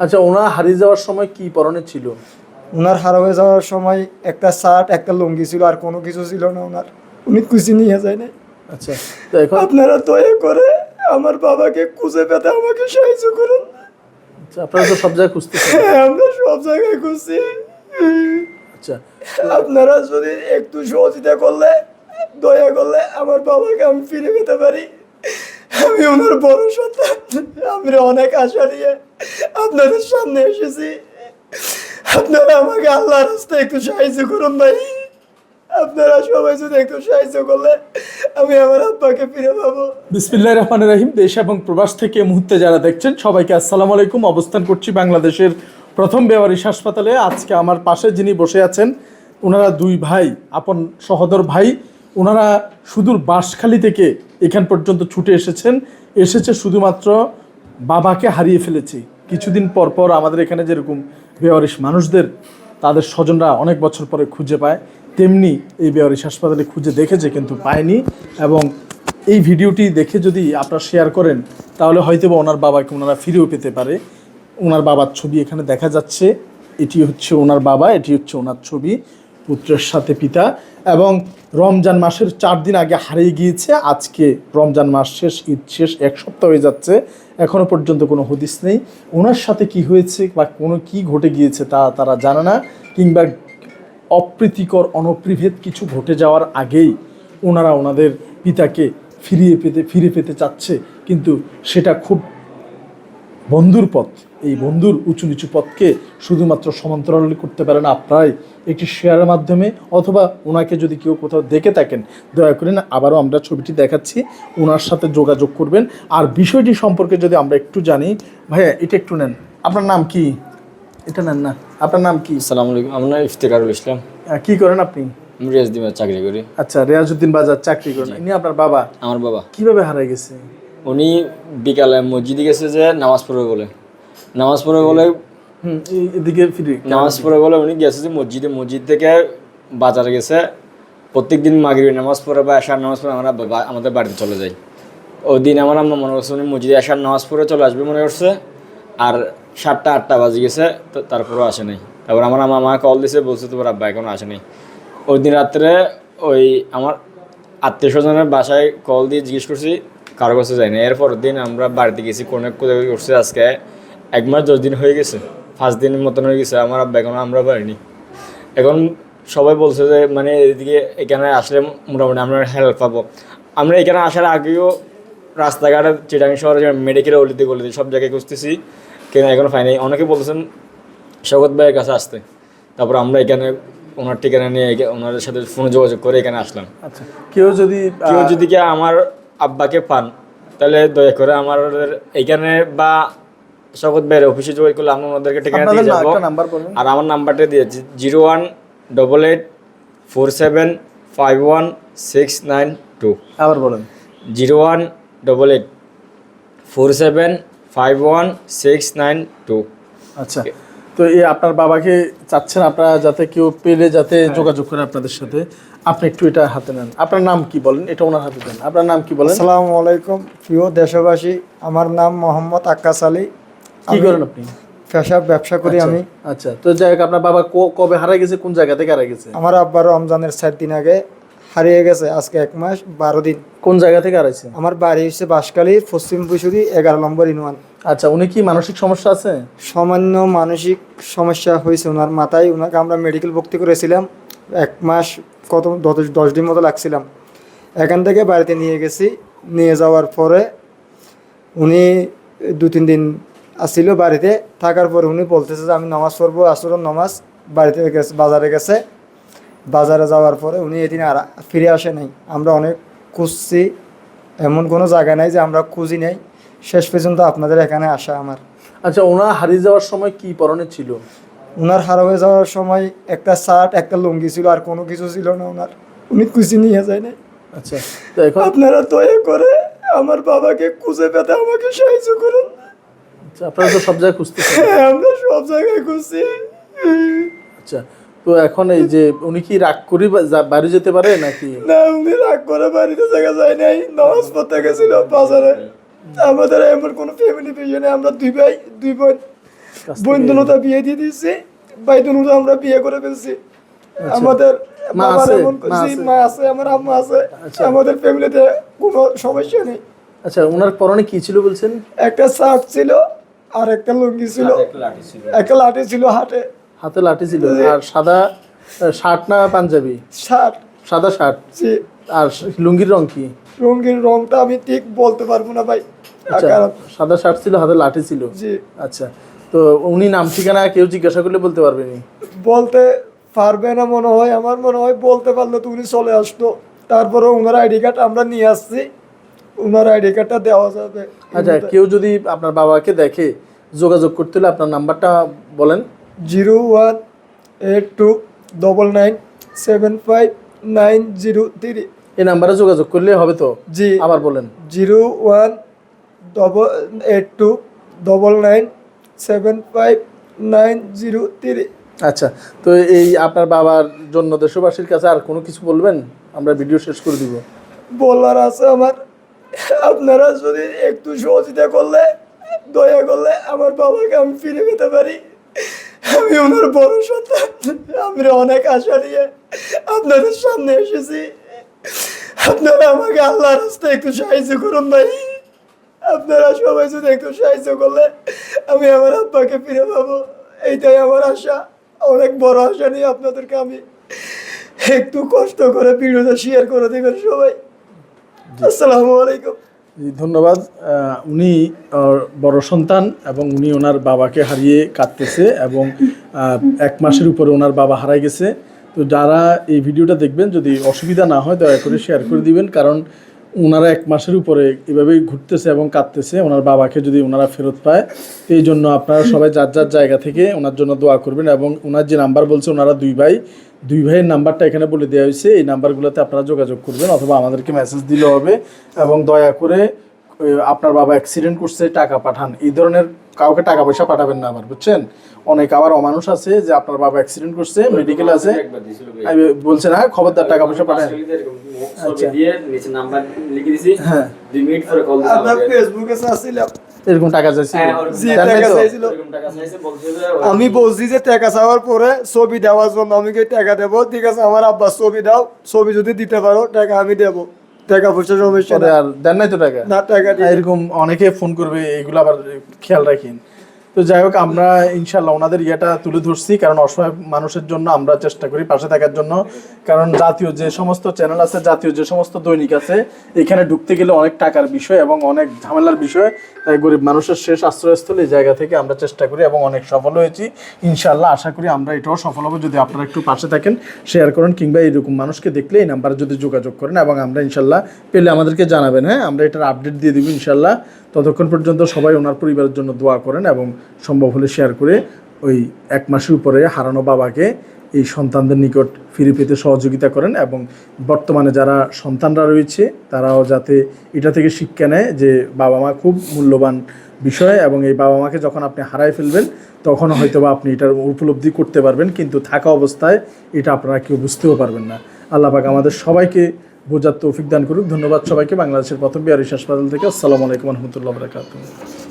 আচ্ছা ওনার হারিয়ে যাওয়ার সময় কি পরনে ছিল? ওনার হারা হয়ে যাওয়ার সময় একটা শার্ট একটা লুঙ্গি ছিল আর কোনো কিছু ছিল না ওনার। উনি খুশি নিয়ে যায় না আচ্ছা তো এখন আপনারা দয়া করে আমার বাবাকে খুঁজে পেতে আমাকে সাহায্য করুন। আচ্ছা, আপনারা তো সব জায়গায় খুঁজতেছেন। হ্যাঁ, আমরা সব জায়গায় খুঁজছি। আচ্ছা। আপনারা যদি একটু সহযোগিতা করলে দয়া করলে আমার বাবাকে আমি ফিরে পেতে পারি। আমি ওনার বড় সন্তান। আমি অনেক আশা নিয়ে আপনাদের সামনে এসেছি। আপনারা আমাকে আল্লাহর রাস্তায় একটু সাহায্য করুন ভাই। আপনারা সবাই যদি একটু সাহায্য করলে আমি আমার আব্বাকে ফিরে পাবো। বিসমিল্লাহ রহমান রাহিম। দেশ এবং প্রবাস থেকে মুহূর্তে যারা দেখছেন, সবাইকে আসসালামু আলাইকুম। অবস্থান করছি বাংলাদেশের প্রথম বেওয়ারিশ হাসপাতালে। আজকে আমার পাশে যিনি বসে আছেন, ওনারা দুই ভাই, আপন সহদর ভাই। ওনারা সুদূর বাঁশখালী থেকে এখান পর্যন্ত ছুটে এসেছেন। এসেছে শুধুমাত্র বাবাকে হারিয়ে ফেলেছি। কিছুদিন পর পর আমাদের এখানে যেরকম বেওয়ারিশ মানুষদের, তাদের স্বজনরা অনেক বছর পরে খুঁজে পায়, তেমনি এই বেওয়ারিশ হাসপাতালে খুঁজে দেখেছে কিন্তু পায়নি এবং এই ভিডিওটি দেখে যদি আপনারা শেয়ার করেন, তাহলে হয়তো বা ওনার বাবাকে ওনারা ফিরেও পেতে পারে। ওনার বাবার ছবি এখানে দেখা যাচ্ছে। এটি হচ্ছে ওনার বাবা, এটি হচ্ছে ওনার ছবি। পুত্রের সাথে পিতা এবং রমজান মাসের চার দিন আগে হারিয়ে গিয়েছে। আজকে রমজান মাস শেষ, ঈদ শেষ, এক সপ্তাহ হয়ে যাচ্ছে। এখনও পর্যন্ত কোনো হদিস নেই। ওনার সাথে কি হয়েছে বা কোনো কি ঘটে গিয়েছে তা তারা জানে না, কিংবা অপ্রীতিকর অনপ্রিভেদ কিছু ঘটে যাওয়ার আগেই ওনারা ওনাদের পিতাকে ফিরিয়ে পেতে ফিরে পেতে চাচ্ছে। কিন্তু সেটা খুব বন্ধুর পথ এই বন্ধুর উঁচু নিচু পথকে শুধুমাত্র সমান্তরাল করতে পারে না। আপনারাই একটি শেয়ারের মাধ্যমে অথবা ওনাকে যদি কেউ কোথাও দেখে থাকেন দয়া করে না আবারও আমরা ছবিটি দেখাচ্ছি। ওনার সাথে যোগাযোগ করবেন। আর বিষয়টি সম্পর্কে যদি আমরা একটু জানি ভাইয়া এটা একটু নেন। আপনার নাম কি? এটা নেন না। আপনার নাম কি? আসসালামু আলাইকুম আমার নাম ইফতেকারুল ইসলাম। কি করেন আপনি? রেজদিমে চাকরি করি। আচ্ছা রেয়াজউদ্দিন বাজার চাকরি করেন। ইনি আপনার বাবা? আমার বাবা। কীভাবে হারাই গেছে? উনি বিকালে মসজিদে গেছে যে নামাজ পড়বে বলে। নামাজ পড়বে বলে এদিকে ফিরে নামাজ পড়ে বলে উনি গেছে যে মসজিদে। মসজিদ থেকে বাজারে গেছে। প্রত্যেক দিন মাগরিবে নামাজ পড়ে বা আসার নামাজ পড়ে আমরা আমাদের বাড়িতে চলে যাই। ওই দিন আমার আম্মা মনে করছে উনি মসজিদে আসার নামাজ পড়ে চলে আসবে মনে করছে। আর সাতটা আটটা বাজে গেছে তো তারপরেও আসে নাই। তারপর আমার আম্মা মা কল দিছে বলছে তোমার আব্বা এখনও আসে নাই। ওই দিন রাত্রে ওই আমার আত্মীয় স্বজনের বাসায় কল দিয়ে জিজ্ঞেস করছি কারও কাছে যায়নি। এরপর দিন আমরা বাড়িতে গেছি কোনে কোথায় করছি আজকে। এক মাস দশ দিন হয়ে গেছে পাঁচ দিনের মতন হয়ে গেছে আমার আব্বা এখনও আমরা পারিনি। এখন সবাই বলছে যে মানে এদিকে এখানে আসলে মোটামুটি আমরা হেল্প পাবো। আমরা এখানে আসার আগেও রাস্তাঘাটে চিটাং শহরে মেডিকেল অলিতে গলিতে সব জায়গায় খুঁজতেছি কিন্তু এখনও পাইনি। অনেকে বলছেন শগত ভাইয়ের কাছে আসতে। তারপর আমরা এখানে ওনার ঠিকানা নিয়ে ওনাদের সাথে ফোনে যোগাযোগ করে এখানে আসলাম। আচ্ছা কেউ যদি কেউ যদি কি আমার আব্বাকে পান। তাহলে দয়া করে আমাদের এখানে বা শগত ভাইয়ের অফিসে যোগাযোগ করলে আমরা ওনাদেরকে ঠিকানা দিয়ে যাব। আর আমার নাম্বারটা দিয়েছি zero one double eight four seven five one six nine two. আবার বলেন। Zero one double eight four seven five one six nine two. আচ্ছা। তো এই আপনার বাবাকে চাচ্ছেন আপনারা যাতে কেউ পেলে যাতে হ্যাঁ। যোগাযোগ করে আপনাদের সাথে। আপনি একটু এটা হাতে নেন। আপনার নাম কি বলেন? এটা ওনার হাতে দেন। আপনার নাম কি বলেন? আসসালামু আলাইকুম। প্রিয় দেশবাসী আমার নাম মোহাম্মদ আক্কাস আলী। কি করেন আপনি? পেশা ব্যবসা করি আমি। আচ্ছা। তো যাই হোক আপনার বাবা ক- কবে হারা গেছে? কোন জায়গা থেকে হারা গেছে? আমার আব্বা রমজানের সাত দিন আগে হারিয়ে গেছে আজকে এক মাস বারো দিন। কোন জায়গা থেকে হারাইছে? আমার বাড়ি হচ্ছে বাঁশখালী পশ্চিম পুশুরি এগারো নম্বর ইউনিয়ন আচ্ছা উনি কি মানসিক সমস্যা আছে? সামান্য মানসিক সমস্যা হয়েছে ওনার মাথায়। ওনাকে আমরা মেডিকেল ভর্তি করেছিলাম। এক মাস কত দশ দিন মতো লাগছিলাম। এখান থেকে বাড়িতে নিয়ে গেছি। নিয়ে যাওয়ার পরে উনি দু, তিন দিন আসছিল বাড়িতে। থাকার পরে উনি বলতেছে যে, আমি নামাজ পড়ব, আসরের নামাজ বাড়িতে গেছে, বাজারে গেছে। বাজারে যাওয়ার পরে উনি এদিন আর ফিরে আসে নাই। আমরা অনেক খুঁজছি। এমন কোনো জায়গা নাই যে আমরা খুঁজি নাই। শেষ পর্যন্ত আপনাদের এখানে আসা আমার। আচ্ছা ওনার হারিয়ে যাওয়ার সময় কি পরনে ছিল? ওনার হারা হয়ে যাওয়ার সময় একটা শার্ট একটা লুঙ্গি ছিল আর কোনো কিছু ছিল না ওনার। উনি খুশি নিয়ে যায় না আচ্ছা তো এখন? আপনারা দয়া করে আমার বাবাকে খুঁজে পেতে আমাকে সাহায্য করুন। আচ্ছা, আপনারা তো সব জায়গায় খুঁজতেছেন। হ্যাঁ, আমরা সব জায়গায় খুঁজছি। আচ্ছা তো এখন এই যে উনি কি রাগ করি বাড়ি যেতে পারে নাকি? না উনি রাগ করে বাড়িতে জায়গা যায় নাই নামাজ পড়তে গেছিল বাজারে। আমাদের এমন কোনো ফ্যামিলি পিছনে আমরা দুই ভাই দুই বোন। থেকে- বন্ধুনতা বিয়ে দিয়ে দিয়েছি ভাই বাইদুনুতা আমরা বিয়ে করে ফেলছি। আমাদের আচ্ছা। বাবার এমন মা আছে? আমার আম্মা আছে আচ্ছা। আমাদের ফ্যামিলিতে কোনো সমস্যা নেই। আচ্ছা ওনার পরনে কি ছিল বলছেন? একটা শার্ট ছিল আর একটা লুঙ্গি ছিল। একটা লাঠি ছিল। হাটে হাতে। লাঠি ছিল। আর সাদা শার্ট না পাঞ্জাবি? শার্ট। সাদা শার্ট? আর লুঙ্গির রং কি? রঙিন রংটা আমি ঠিক বলতে পারব না ভাই। আচ্ছা কারণ সাদা শার্ট ছিল হাতে লাঠি ছিল। জি। আচ্ছা তো উনি নাম ঠিকানা কেউ জিজ্ঞাসা করলে বলতে পারবে পারবেনি বলতে পারবে না মনে হয় আমার মনে হয় বলতে পারলে তো উনি চলে আসতো। তারপরে ওনার আইডি কার্ড আমরা নিয়ে আসছি। ওনার আইডি কার্ডটা দেওয়া যাবে। আচ্ছা কেউ যদি আপনার বাবাকে দেখে যোগাযোগ করতে হলে আপনার নাম্বারটা বলেন। Zero one eight two double nine seven five nine zero three. এই নাম্বারে যোগাযোগ করলে হবে তো? জি। আবার বলেন। Zero one double eight two double nine seven five nine zero three. আচ্ছা তো এই আপনার বাবার জন্য দেশবাসীর কাছে আর কোনো কিছু বলবেন? আমরা ভিডিও শেষ করে দিব। বলার আছে আমার। আপনারা যদি একটু সহযোগিতা করলে দয়া করলে আমার বাবাকে আমি ফিরে পেতে পারি। আমি ওনার বড় সন্তান। আমি অনেক আশা নিয়ে আপনাদের সামনে এসেছি। আপনারা আমাকে আল্লাহর রাস্তায় একটু সাহায্য করুন ভাই। আপনারা সবাই যদি একটু সাহায্য করলে আমি আমার আব্বাকে ফিরে পাবো। এইটাই আমার আশা। অনেক বড় আশা নিয়ে আপনাদেরকে আমি একটু কষ্ট করে ভিডিওটা শেয়ার করে দেবেন সবাই। আসসালামু আলাইকুম। ধন্যবাদ। উনি বড় সন্তান এবং উনি ওনার বাবাকে হারিয়ে কাঁদতেছে এবং এক মাসের উপরে ওনার বাবা হারাই গেছে। তো যারা এই ভিডিওটা দেখবেন, যদি অসুবিধা না হয়, দয়া করে শেয়ার করে দিবেন। কারণ ওনারা এক মাসের উপরে এভাবেই ঘুরতেছে এবং কাঁদতেছে। ওনার বাবাকে যদি ওনারা ফেরত পায়, তো এই জন্য আপনারা সবাই যার যার জায়গা থেকে ওনার জন্য দোয়া করবেন এবং ওনার যে নাম্বার বলছে, ওনারা দুই ভাই, দুই ভাইয়ের নাম্বারটা এখানে বলে দেওয়া হয়েছে। এই নাম্বারগুলোতে আপনারা যোগাযোগ করবেন অথবা আমাদেরকে মেসেজ দিলে হবে এবং দয়া করে আপনার বাবা অ্যাক্সিডেন্ট করছে, টাকা পাঠান। এই ধরনের কাউকে টাকা পয়সা পাঠাবেন না আবার বুঝছেন? অনেক আবার অমানুষ আছে যে আপনার বাবা অ্যাক্সিডেন্ট করছে মেডিকেল আছে। আমি বলছে না খবরদার টাকা পয়সা পাঠান। আচ্ছা। দিয়ে নিচে নাম্বার লিখে দিছি। হ্যাঁ। এরকম টাকা চাইছি হ্যাঁ? চাইছিল। যে আমি বলছি যে টাকা চাওয়ার পরে ছবি দেওয়ার জন্য আমি টাকা দেবো? ঠিক আছে আমার আব্বার ছবি দাও ছবি যদি দিতে পারো টাকা আমি দেবো। টাকা পয়সা সমস্যা আর দেন নাই তো টাকা? না টাকা এরকম অনেকে ফোন করবে এগুলো আবার খেয়াল রাখেন। তো যাই হোক, আমরা ইনশাল্লাহ ওনাদের ইয়েটা তুলে ধরছি, কারণ অসহায় মানুষের জন্য আমরা চেষ্টা করি পাশে থাকার জন্য। কারণ জাতীয় যে সমস্ত চ্যানেল আছে, জাতীয় যে সমস্ত দৈনিক আছে, এখানে ঢুকতে গেলে অনেক টাকার বিষয় এবং অনেক ঝামেলার বিষয়। তাই গরিব মানুষের শেষ আশ্রয়স্থল এই জায়গা থেকে আমরা চেষ্টা করি এবং অনেক সফল হয়েছি। ইনশাল্লাহ আশা করি আমরা এটাও সফল হব। যদি আপনারা একটু পাশে থাকেন শেয়ার করেন কিংবা এইরকম মানুষকে দেখলে এই নাম্বারে যদি যোগাযোগ করেন এবং আমরা ইনশাল্লাহ পেলে আমাদেরকে জানাবেন হ্যাঁ? আমরা এটার আপডেট দিয়ে দিব ইনশাল্লাহ ততক্ষণ পর্যন্ত সবাই ওনার পরিবারের জন্য দোয়া করেন এবং সম্ভব হলে শেয়ার করে ওই এক মাসের উপরে হারানো বাবাকে এই সন্তানদের নিকট ফিরে পেতে সহযোগিতা করেন এবং বর্তমানে যারা সন্তানরা রয়েছে, তারাও যাতে এটা থেকে শিক্ষা নেয় যে বাবা মা খুব মূল্যবান বিষয় এবং এই বাবা মাকে যখন আপনি হারাই ফেলবেন, তখন হয়তো বা আপনি এটার উপলব্ধি করতে পারবেন, কিন্তু থাকা অবস্থায় এটা আপনারা কেউ বুঝতেও পারবেন না। আল্লাহ পাক আমাদের সবাইকে বোঝার তৌফিক দান করুক। ধন্যবাদ সবাইকে। বাংলাদেশের প্রথম বিহারি হাসপাতাল থেকে আসসালামু আলাইকুম রহমতুল্লাহ বরাকাতুহ।